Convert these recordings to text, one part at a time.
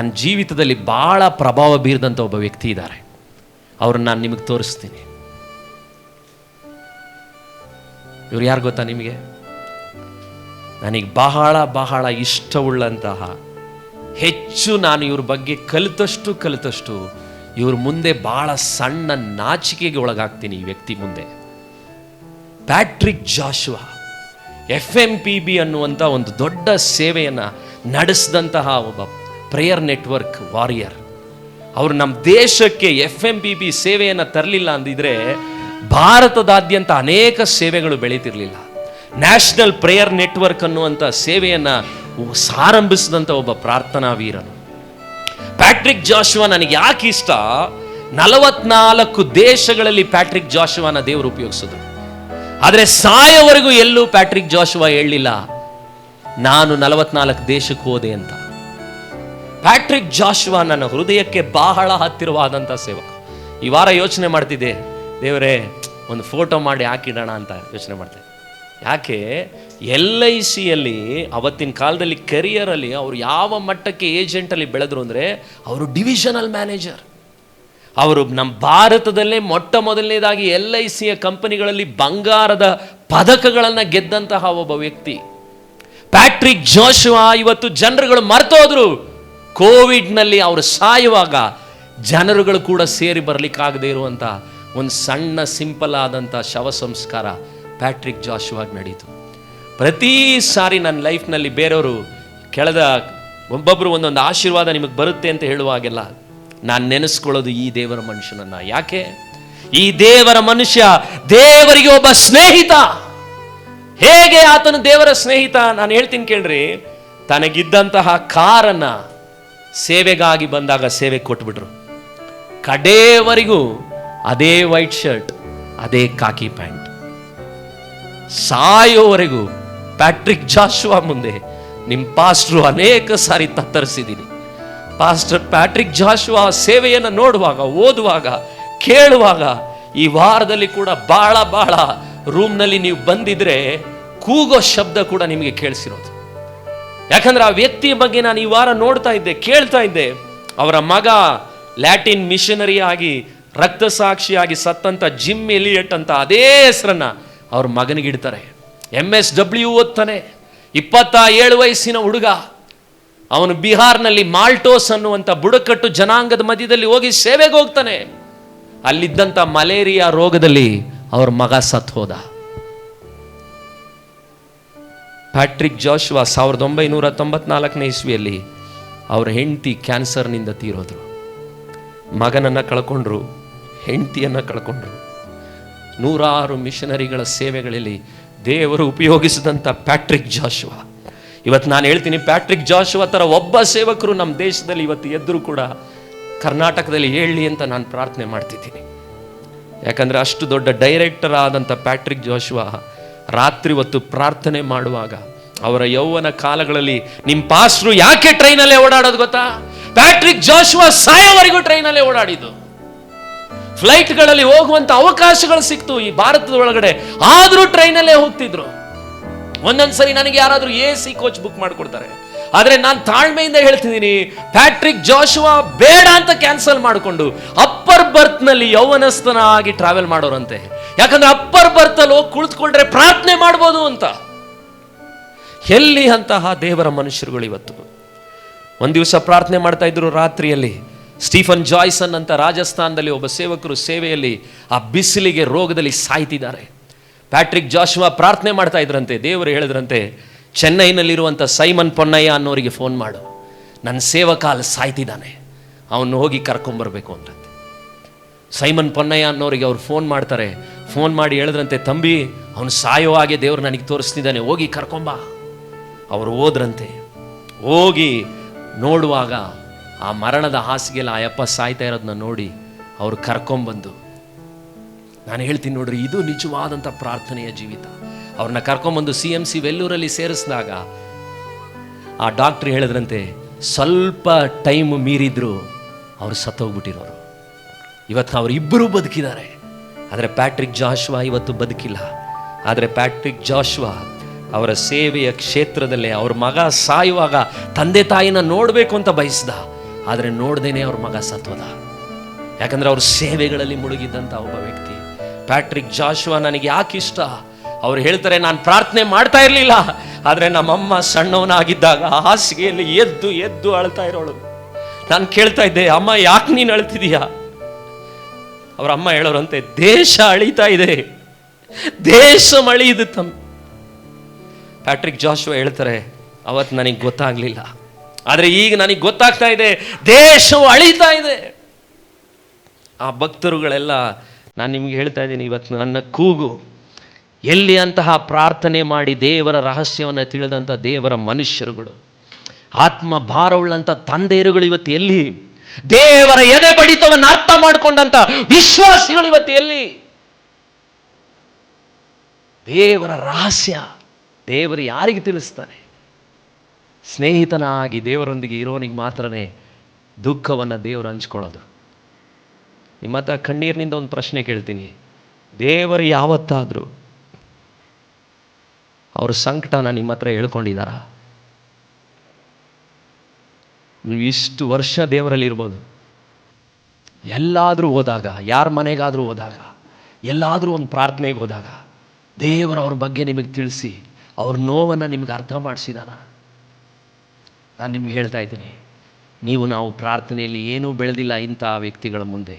ನನ್ನ ಜೀವಿತದಲ್ಲಿ ಭಾಳ ಪ್ರಭಾವ ಬೀರಿದಂಥ ಒಬ್ಬ ವ್ಯಕ್ತಿ ಇದ್ದಾರೆ. ಅವ್ರನ್ನ ನಾನು ನಿಮಗೆ ತೋರಿಸ್ತೀನಿ. ಇವ್ರು ಯಾರು ಗೊತ್ತಾ ನಿಮಗೆ? ನನಗೆ ಬಹಳ ಬಹಳ ಇಷ್ಟವುಳ್ಳಂತಹ ಹೆಚ್ಚು ನಾನು ಇವ್ರ ಬಗ್ಗೆ ಕಲಿತಷ್ಟು ಕಲಿತಷ್ಟು ಇವ್ರ ಮುಂದೆ ಬಹಳ ಸಣ್ಣ ನಾಚಿಕೆಗೆ ಒಳಗಾಗ್ತೀನಿ ಈ ವ್ಯಕ್ತಿ ಮುಂದೆ. Patrick Joshua, F M P B ಅನ್ನುವಂಥ ಒಂದು ದೊಡ್ಡ ಸೇವೆಯನ್ನು ನಡೆಸಿದಂತಹ ಒಬ್ಬ ಪ್ರೇಯರ್ ನೆಟ್ವರ್ಕ್ ವಾರಿಯರ್ ಅವರು ನಮ್ಮ ದೇಶಕ್ಕೆ ಎಫ್ ಎಂ ಬಿ ಬಿ ಸೇವೆಯನ್ನು ತರಲಿಲ್ಲ ಅಂದಿದ್ರೆ ಭಾರತದಾದ್ಯಂತ ಅನೇಕ ಸೇವೆಗಳು ಬೆಳೀತಿರ್ಲಿಲ್ಲ. ನ್ಯಾಷನಲ್ ಪ್ರೇಯರ್ ನೆಟ್ವರ್ಕ್ ಅನ್ನುವಂಥ ಸೇವೆಯನ್ನು ಸಾರಂಭಿಸಿದಂಥ ಒಬ್ಬ ಪ್ರಾರ್ಥನಾ ವೀರನು ಪ್ಯಾಟ್ರಿಕ್ ಜಾಶುವ ನನಗೆ ಯಾಕೆ ಇಷ್ಟ? ನಲವತ್ನಾಲ್ಕು ದೇಶಗಳಲ್ಲಿ ಪ್ಯಾಟ್ರಿಕ್ ಜಾಶುವನ ದೇವರು ಉಪಯೋಗಿಸಿದ್ರು ಆದರೆ ಸಾಯವರೆಗೂ ಎಲ್ಲೂ ಪ್ಯಾಟ್ರಿಕ್ ಜಾಶುವ ಹೇಳಲಿಲ್ಲ, ನಾನು ನಲವತ್ನಾಲ್ಕು ದೇಶಕ್ಕೆ ಹೋದೆ ಅಂತ. ಪ್ಯಾಟ್ರಿಕ್ ಜಾಶುವ ನನ್ನ ಹೃದಯಕ್ಕೆ ಬಹಳ ಹತ್ತಿರವಾದಂಥ ಸೇವಕ. ಈ ವಾರ ಯೋಚನೆ ಮಾಡ್ತಿದ್ದೆ, ದೇವರೇ, ಒಂದು ಫೋಟೋ ಮಾಡಿ ಹಾಕಿಡೋಣ ಅಂತ ಯೋಚನೆ ಮಾಡ್ತೆ ಯಾಕೆ ಎಲ್ ಐ ಸಿಯಲ್ಲಿ ಅವತ್ತಿನ ಕಾಲದಲ್ಲಿ ಕೆರಿಯರಲ್ಲಿ ಅವರು ಯಾವ ಮಟ್ಟಕ್ಕೆ ಏಜೆಂಟಲ್ಲಿ ಬೆಳೆದ್ರು ಅಂದರೆ, ಅವರು ಡಿವಿಷನಲ್ ಮ್ಯಾನೇಜರ್ ಅವರು ನಮ್ಮ ಭಾರತದಲ್ಲೇ ಮೊಟ್ಟ ಮೊದಲನೇದಾಗಿ ಎಲ್ ಐ ಸಿಯ ಕಂಪನಿಗಳಲ್ಲಿ ಬಂಗಾರದ ಪದಕಗಳನ್ನು ಗೆದ್ದಂತಹ ಒಬ್ಬ ವ್ಯಕ್ತಿ. ಪ್ಯಾಟ್ರಿಕ್ ಜೋಶುವಾ ಇವತ್ತು ಜನರುಗಳು ಮರ್ತೋದ್ರು. ಕೋವಿಡ್ನಲ್ಲಿ ಅವರು ಸಾಯುವಾಗ ಜನರುಗಳು ಕೂಡ ಸೇರಿ ಬರಲಿಕ್ಕಾಗದೇ ಇರುವಂಥ ಒಂದು ಸಣ್ಣ ಸಿಂಪಲ್ ಆದಂಥ ಶವ ಸಂಸ್ಕಾರ ಪ್ಯಾಟ್ರಿಕ್ ಜಾಶುವಾಗಿ ನಡೀತು. ಪ್ರತಿ ಸಾರಿ ನನ್ನ ಲೈಫ್ನಲ್ಲಿ ಬೇರೆಯವರು ಕೆಳದ ಒಬ್ಬೊಬ್ಬರು ಒಂದೊಂದು ಆಶೀರ್ವಾದ ನಿಮಗೆ ಬರುತ್ತೆ ಅಂತ ಹೇಳುವಾಗೆಲ್ಲ ನಾನು ನೆನೆಸ್ಕೊಳ್ಳೋದು ಈ ದೇವರ ಮನುಷ್ಯನನ್ನ. ಯಾಕೆ? ಈ ದೇವರ ಮನುಷ್ಯ ದೇವರಿಗೆ ಒಬ್ಬ ಸ್ನೇಹಿತ. ಹೇಗೆ ಆತನು ದೇವರ ಸ್ನೇಹಿತ? ನಾನು ಹೇಳ್ತೀನಿ ಕೇಳ್ರಿ, ತನಗಿದ್ದಂತಹ ಕಾರನ್ನ ಸೇವೆಗಾಗಿ ಬಂದಾಗ ಸೇವೆ ಕೊಟ್ಬಿಟ್ರು. ಕಡೇವರೆಗೂ ಅದೇ ವೈಟ್ ಶರ್ಟ್ ಅದೇ ಕಾಕಿ ಪ್ಯಾಂಟ್ ಸಾಯೋವರೆಗೂ ಪ್ಯಾಟ್ರಿಕ್ ಜಾಶುವಾ ಮುಂದೆ ನಿಮ್ಮ ಪಾಸ್ಟ್ರು ಅನೇಕ ಸಾರಿ ತತ್ತರಿಸಿದ್ದೀನಿ. ಪಾಸ್ಟರ್ ಪ್ಯಾಟ್ರಿಕ್ ಜಾಶುವಾ ಸೇವೆಯನ್ನು ನೋಡುವಾಗ, ಓದುವಾಗ, ಕೇಳುವಾಗ ಈ ವಾರದಲ್ಲಿ ಕೂಡ ಬಹಳ ಬಹಳ ರೂಮ್ನಲ್ಲಿ ನೀವು ಬಂದಿದ್ರೆ ಕೂಗೋ ಶಬ್ದ ಕೂಡ ನಿಮಗೆ ಕೇಳಿಸಿರೋದು. ಯಾಕಂದ್ರೆ ಆ ವ್ಯಕ್ತಿಯ ಬಗ್ಗೆ ನಾನು ಈ ವಾರ ನೋಡ್ತಾ ಇದ್ದೆ, ಕೇಳ್ತಾ ಇದ್ದೆ. ಅವರ ಮಗ ಲ್ಯಾಟಿನ್ ಮಿಷನರಿ ಆಗಿ ರಕ್ತಸಾಕ್ಷಿಯಾಗಿ ಸತ್ತಂತ ಜಿಮ್ ಎಲಿಯಟ್ ಅಂತ ಅದೇ ಹೆಸರನ್ನ ಅವ್ರ ಮಗನಿಗಿಡ್ತಾರೆ ಎಂ ಎಸ್ ಡಬ್ಲ್ಯೂ ಓದ್ತಾನೆ. ಇಪ್ಪತ್ತ ಏಳು ವಯಸ್ಸಿನ ಹುಡುಗ. ಅವನು ಬಿಹಾರ್ನಲ್ಲಿ ಮಾಲ್ಟೋಸ್ ಅನ್ನುವಂಥ ಬುಡಕಟ್ಟು ಜನಾಂಗದ ಮಧ್ಯದಲ್ಲಿ ಹೋಗಿ ಸೇವೆಗೆ ಹೋಗ್ತಾನೆ. ಅಲ್ಲಿದ್ದಂಥ ಮಲೇರಿಯಾ ರೋಗದಲ್ಲಿ ಅವ್ರ ಮಗ ಸತ್ ಹೋದ. ಪ್ಯಾಟ್ರಿಕ್ ಜಾಶುವಾ ಸಾವಿರದ ಒಂಬೈನೂರ ತೊಂಬತ್ನಾಲ್ಕನೇ ಇಸ್ವಿಯಲ್ಲಿ ಅವರ ಹೆಂಡತಿ ಕ್ಯಾನ್ಸರ್ನಿಂದ ತೀರೋದ್ರು. ಮಗನನ್ನು ಕಳ್ಕೊಂಡ್ರು, ಹೆಂಡತಿಯನ್ನು ಕಳ್ಕೊಂಡ್ರು. ನೂರಾರು ಮಿಷನರಿಗಳ ಸೇವೆಗಳಲ್ಲಿ ದೇವರು ಉಪಯೋಗಿಸಿದಂಥ ಪ್ಯಾಟ್ರಿಕ್ ಜಾಶುವ ಇವತ್ತು ನಾನು ಹೇಳ್ತೀನಿ ಪ್ಯಾಟ್ರಿಕ್ ಜಾಶುವ ಥರ ಒಬ್ಬ ಸೇವಕರು ನಮ್ಮ ದೇಶದಲ್ಲಿ ಇವತ್ತು ಎದ್ದರೂ ಕೂಡ ಕರ್ನಾಟಕದಲ್ಲಿ ಹೇಳಲಿ ಅಂತ ನಾನು ಪ್ರಾರ್ಥನೆ ಮಾಡ್ತಿದ್ದೀನಿ. ಯಾಕಂದರೆ ಅಷ್ಟು ದೊಡ್ಡ ಡೈರೆಕ್ಟರ್ ಆದಂಥ ಪ್ಯಾಟ್ರಿಕ್ ಜೋಶುವಾ ರಾತ್ರಿ ಹೊತ್ತು ಪ್ರಾರ್ಥನೆ ಮಾಡುವಾಗ ಅವರ ಯೌವನ ಕಾಲಗಳಲ್ಲಿ ನಿಮ್ಮ ಪಾಸ್ಟ್ರು ಯಾಕೆ ಟ್ರೈನಲ್ಲೇ ಓಡಾಡೋದು ಗೊತ್ತಾ? ಪ್ಯಾಟ್ರಿಕ್ ಜೋಶುವಾ ಸಾಯೋವರೆಗೂ ಟ್ರೈನಲ್ಲೇ ಓಡಾಡಿದ್ದು. ಫ್ಲೈಟ್ಗಳಲ್ಲಿ ಹೋಗುವಂತ ಅವಕಾಶಗಳು ಸಿಕ್ತು ಈ ಭಾರತದ ಒಳಗಡೆ ಆದರೂ ಟ್ರೈನಲ್ಲೇ ಹೋಗ್ತಿದ್ರು. ಒಂದೊಂದ್ಸರಿ ನನಗೆ ಯಾರಾದರೂ ಎ ಸಿ ಕೋಚ್ ಬುಕ್ ಮಾಡಿಕೊಡ್ತಾರೆ. ಆದರೆ ನಾನು ತಾಳ್ಮೆಯಿಂದ ಹೇಳ್ತಿದ್ದೀನಿ, ಪ್ಯಾಟ್ರಿಕ್ ಜೋಶುವಾ ಬೇಡ ಅಂತ ಕ್ಯಾನ್ಸಲ್ ಮಾಡಿಕೊಂಡು ಅಪ್ಪರ್ ಬರ್ತ್ನಲ್ಲಿ ಯೌವನಸ್ಥನಾಗಿ ಟ್ರಾವೆಲ್ ಮಾಡೋರಂತೆ. ಯಾಕಂದ್ರೆ ಅಪ್ಪರ್ ಬರ್ತಲೋ ಕುಳಿತುಕೊಂಡ್ರೆ ಪ್ರಾರ್ಥನೆ ಮಾಡ್ಬೋದು ಅಂತ. ಎಲ್ಲಿ ಅಂತಹ ದೇವರ ಮನುಷ್ಯರುಗಳು ಇವತ್ತು? ಒಂದು ದಿವಸ ಪ್ರಾರ್ಥನೆ ಮಾಡ್ತಾ ಇದ್ರು ರಾತ್ರಿಯಲ್ಲಿ. ಸ್ಟೀಫನ್ ಜಾಯ್ಸನ್ ಅಂತ ರಾಜಸ್ಥಾನದಲ್ಲಿ ಒಬ್ಬ ಸೇವಕರು ಸೇವೆಯಲ್ಲಿ ಆ ಬಿಸಿಲಿಗೆ ರೋಗದಲ್ಲಿ ಸಾಯ್ತಿದ್ದಾರೆ. ಪ್ಯಾಟ್ರಿಕ್ ಜಾಶುವ ಪ್ರಾರ್ಥನೆ ಮಾಡ್ತಾ ಇದ್ರಂತೆ, ದೇವರು ಹೇಳಿದ್ರಂತೆ ಚೆನ್ನೈನಲ್ಲಿರುವಂಥ ಸೈಮನ್ ಪೊನ್ನಯ್ಯ ಅನ್ನೋರಿಗೆ ಫೋನ್ ಮಾಡು. ನನ್ನ ಸೇವಕ ಅಲ್ಲಿ ಸಾಯ್ತಿದ್ದಾನೆ. ಅವನು ಹೋಗಿ ಕರ್ಕೊಂಬರ್ಬೇಕು ಅಂತ ಸೈಮನ್ ಪೊನ್ನಯ್ಯ ಅನ್ನೋರಿಗೆ ಅವ್ರು ಫೋನ್ ಮಾಡ್ತಾರೆ ಫೋನ್ ಮಾಡಿ ಹೇಳಿದ್ರಂತೆ, ತಂಬಿ, ಅವನು ಸಾಯೋ ಹಾಗೆ ದೇವರು ನನಗೆ ತೋರಿಸ್ತಿದ್ದಾನೆ, ಹೋಗಿ ಕರ್ಕೊಂಬ ಅವರು ಹೋದ್ರಂತೆ. ಹೋಗಿ ನೋಡುವಾಗ ಆ ಮರಣದ ಹಾಸಿಗೆಲ್ಲ ಆ ಅಪ್ಪ ಸಾಯ್ತಾ ಇರೋದನ್ನ ನೋಡಿ ಅವರು ಕರ್ಕೊಂಬಂದು ನಾನು ಹೇಳ್ತೀನಿ ನೋಡ್ರಿ, ಇದು ನಿಜವಾದಂಥ ಪ್ರಾರ್ಥನೆಯ ಜೀವಿತ. ಅವ್ರನ್ನ ಕರ್ಕೊಂಬಂದು ಸಿ ಎಂ ಸಿ ವೆಲ್ಲೂರಲ್ಲಿ ಸೇರಿಸಿದಾಗ ಆ ಡಾಕ್ಟ್ರ್ ಹೇಳಿದ್ರಂತೆ, ಸ್ವಲ್ಪ ಟೈಮ್ ಮೀರಿದ್ರು ಅವರು ಸತ್ತೋಗ್ಬಿಟ್ಟಿರೋರು. ಇವತ್ತು ಅವರಿಬ್ಬರೂ ಬದುಕಿದ್ದಾರೆ. ಆದರೆ ಪ್ಯಾಟ್ರಿಕ್ ಜಾಶ್ವಾ ಇವತ್ತು ಬದುಕಿಲ್ಲ. ಆದರೆ ಪ್ಯಾಟ್ರಿಕ್ ಜಾಶ್ವಾ ಅವರ ಸೇವೆಯ ಕ್ಷೇತ್ರದಲ್ಲೇ ಅವ್ರ ಮಗ ಸಾಯುವಾಗ ತಂದೆ ತಾಯಿನ ನೋಡಬೇಕು ಅಂತ ಬಯಸ್ದ. ಆದರೆ ನೋಡ್ದೇನೆ ಅವ್ರ ಮಗ ಸತ್ವದ. ಯಾಕಂದ್ರೆ ಅವ್ರ ಸೇವೆಗಳಲ್ಲಿ ಮುಳುಗಿದ್ದಂಥ ಒಬ್ಬ ವ್ಯಕ್ತಿ. ಪ್ಯಾಟ್ರಿಕ್ ಜಾಶುವ ನನಗೆ ಯಾಕೆ ಇಷ್ಟ? ಅವ್ರು ಹೇಳ್ತಾರೆ, ನಾನು ಪ್ರಾರ್ಥನೆ ಮಾಡ್ತಾ ಇರಲಿಲ್ಲ. ಆದರೆ ನಮ್ಮಮ್ಮ ಸಣ್ಣವನಾಗಿದ್ದಾಗ ಹಾಸಿಗೆಯಲ್ಲಿ ಎದ್ದು ಎದ್ದು ಅಳ್ತಾ ಇರೋಳು. ನಾನು ಕೇಳ್ತಾ ಇದ್ದೆ, ಅಮ್ಮ, ಯಾಕೆ ನೀನು ಅಳ್ತಿದೀಯಾ? ಅವ್ರ ಅಮ್ಮ ಹೇಳೋರಂತೆ, ದೇಶ ಅಳಿತಾ ಇದೆ, ದೇಶ ಮಳಿದು ತಮ್ಮ ಪ್ಯಾಟ್ರಿಕ್ ಜಾಶುವ ಹೇಳ್ತಾರೆ, ಅವತ್ತು ನನಗೆ ಗೊತ್ತಾಗ್ಲಿಲ್ಲ, ಆದರೆ ಈಗ ನನಗೆ ಗೊತ್ತಾಗ್ತಾ ಇದೆ, ದೇಶವು ಅಳಿತಾ ಇದೆ. ಆ ಭಕ್ತರುಗಳೆಲ್ಲ, ನಾನು ನಿಮ್ಗೆ ಹೇಳ್ತಾ ಇದ್ದೀನಿ, ಇವತ್ತು ನನ್ನ ಕೂಗು, ಎಲ್ಲಿ ಅಂತಹ ಪ್ರಾರ್ಥನೆ ಮಾಡಿ ದೇವರ ರಹಸ್ಯವನ್ನು ತಿಳಿದಂಥ ದೇವರ ಮನುಷ್ಯರುಗಳು ಆತ್ಮ ಭಾರವುಳ್ಳಂಥ ತಂದೆಯರುಗಳು ಇವತ್ತು ಎಲ್ಲಿ? ದೇವರ ಎದೆ ಬಡಿತವನ್ನು ಅರ್ಥ ಮಾಡಿಕೊಂಡಂತ ವಿಶ್ವಾಸಿಗಳು ಇವತ್ತು ಎಲ್ಲಿ? ದೇವರ ರಹಸ್ಯ ದೇವರು ಯಾರಿಗೆ ತಿಳಿಸ್ತಾನೆ? ಸ್ನೇಹಿತನಾಗಿ ದೇವರೊಂದಿಗೆ ಇರೋನಿಗೆ ಮಾತ್ರನೇ ದುಃಖವನ್ನು ದೇವರು ಹಂಚ್ಕೊಳ್ಳೋದು. ನಿಮ್ಮ ಹತ್ರ ಕಣ್ಣೀರಿನಿಂದ ಒಂದು ಪ್ರಶ್ನೆ ಕೇಳ್ತೀನಿ. ದೇವರು ಯಾವತ್ತಾದರೂ ಅವ್ರ ಸಂಕಟನ ನಿಮ್ಮ ಹತ್ರ ಹೇಳ್ಕೊಂಡಿದ್ದಾರಾ? ನೀವು ಇಷ್ಟು ವರ್ಷ ದೇವರಲ್ಲಿ ಇರ್ಬೋದು ಎಲ್ಲಾದರೂ ಹೋದಾಗ, ಯಾರ ಮನೆಗಾದರೂ ಹೋದಾಗ, ಎಲ್ಲಾದರೂ ಒಂದು ಪ್ರಾರ್ಥನೆಗೆ ಹೋದಾಗ, ದೇವರು ಅವ್ರ ಬಗ್ಗೆ ನಿಮಗೆ ತಿಳಿಸಿ, ಅವ್ರ ನೋವನ್ನು ನಿಮ್ಗೆ ಅರ್ಥ ಮಾಡಿಸಿದಾನ ನಾನು ನಿಮ್ಗೆ ಹೇಳ್ತಾ ಇದ್ದೀನಿ, ನೀವು ನಾವು ಪ್ರಾರ್ಥನೆಯಲ್ಲಿ ಏನೂ ಬೆಳೆದಿಲ್ಲ ಇಂಥ ವ್ಯಕ್ತಿಗಳ ಮುಂದೆ.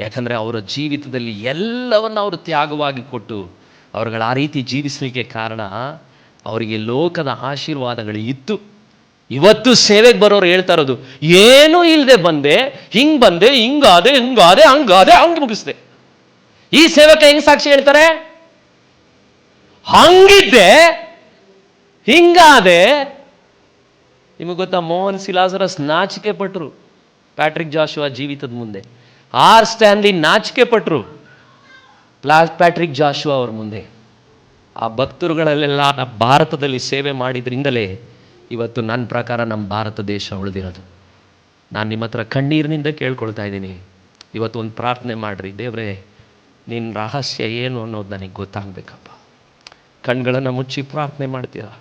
ಯಾಕಂದರೆ ಅವರ ಜೀವಿತದಲ್ಲಿ ಎಲ್ಲವನ್ನು ಅವರು ತ್ಯಾಗವಾಗಿ ಕೊಟ್ಟು, ಅವ್ರುಗಳ ಆ ರೀತಿ ಜೀವಿಸಲಿಕ್ಕೆ ಕಾರಣ, ಅವರಿಗೆ ಲೋಕದ ಆಶೀರ್ವಾದಗಳು ಇತ್ತು. ಇವತ್ತು ಸೇವೆಗೆ ಬರೋರು ಹೇಳ್ತಾ ಇರೋದು, ಏನೂ ಇಲ್ಲದೆ ಬಂದೆ, ಹಿಂಗೆ ಬಂದೆ, ಹಿಂಗಾದೆ ಹಿಂಗಾದೆ, ಹಂಗಾದೆ, ಹಂಗೆ ಮುಗಿಸ್ದೆ. ಈ ಸೇವಕ ಹೆಂಗ್ ಸಾಕ್ಷಿ ಹೇಳ್ತಾರೆ? ಹಂಗಿದ್ದೆ, ಹಿಂಗಾದೆ. ನಿಮಗೆ ಗೊತ್ತಾ, ಮೋಹನ್ ಸಿಲಾಸರಸ್ ನಾಚಿಕೆ ಪಟ್ರು, ಪ್ಯಾಟ್ರಿಕ್ ಜಾಶುವ ಜೀವಿತದ ಮುಂದೆ. ಆರ್ ಸ್ಟ್ಯಾನ್ಲಿ ನಾಚಿಕೆ ಪಟ್ರು ಪ್ಯಾಟ್ರಿಕ್ ಜಾಶುವ ಅವ್ರ ಮುಂದೆ. ಆ ಭಕ್ತರುಗಳಲ್ಲೆಲ್ಲ ಭಾರತದಲ್ಲಿ ಸೇವೆ ಮಾಡಿದ್ರಿಂದಲೇ ಇವತ್ತು ನನ್ನ ಪ್ರಕಾರ ನಮ್ಮ ಭಾರತ ದೇಶ ಉಳಿದಿರೋದು. ನಾನು ನಿಮ್ಮ ಹತ್ರ ಕಣ್ಣೀರಿನಿಂದ ಕೇಳ್ಕೊಳ್ತಾ ಇದ್ದೀನಿ. ಇವತ್ತು ಒಂದು ಪ್ರಾರ್ಥನೆ ಮಾಡಿರಿ. ದೇವರೇ ನಿನ್ನ ರಹಸ್ಯ ಏನು ಅನ್ನೋದು ನನಗೆ ಗೊತ್ತಾಗಬೇಕಪ್ಪ. ಕಣ್ಗಳನ್ನು ಮುಚ್ಚಿ ಪ್ರಾರ್ಥನೆ ಮಾಡ್ತೀರಾ?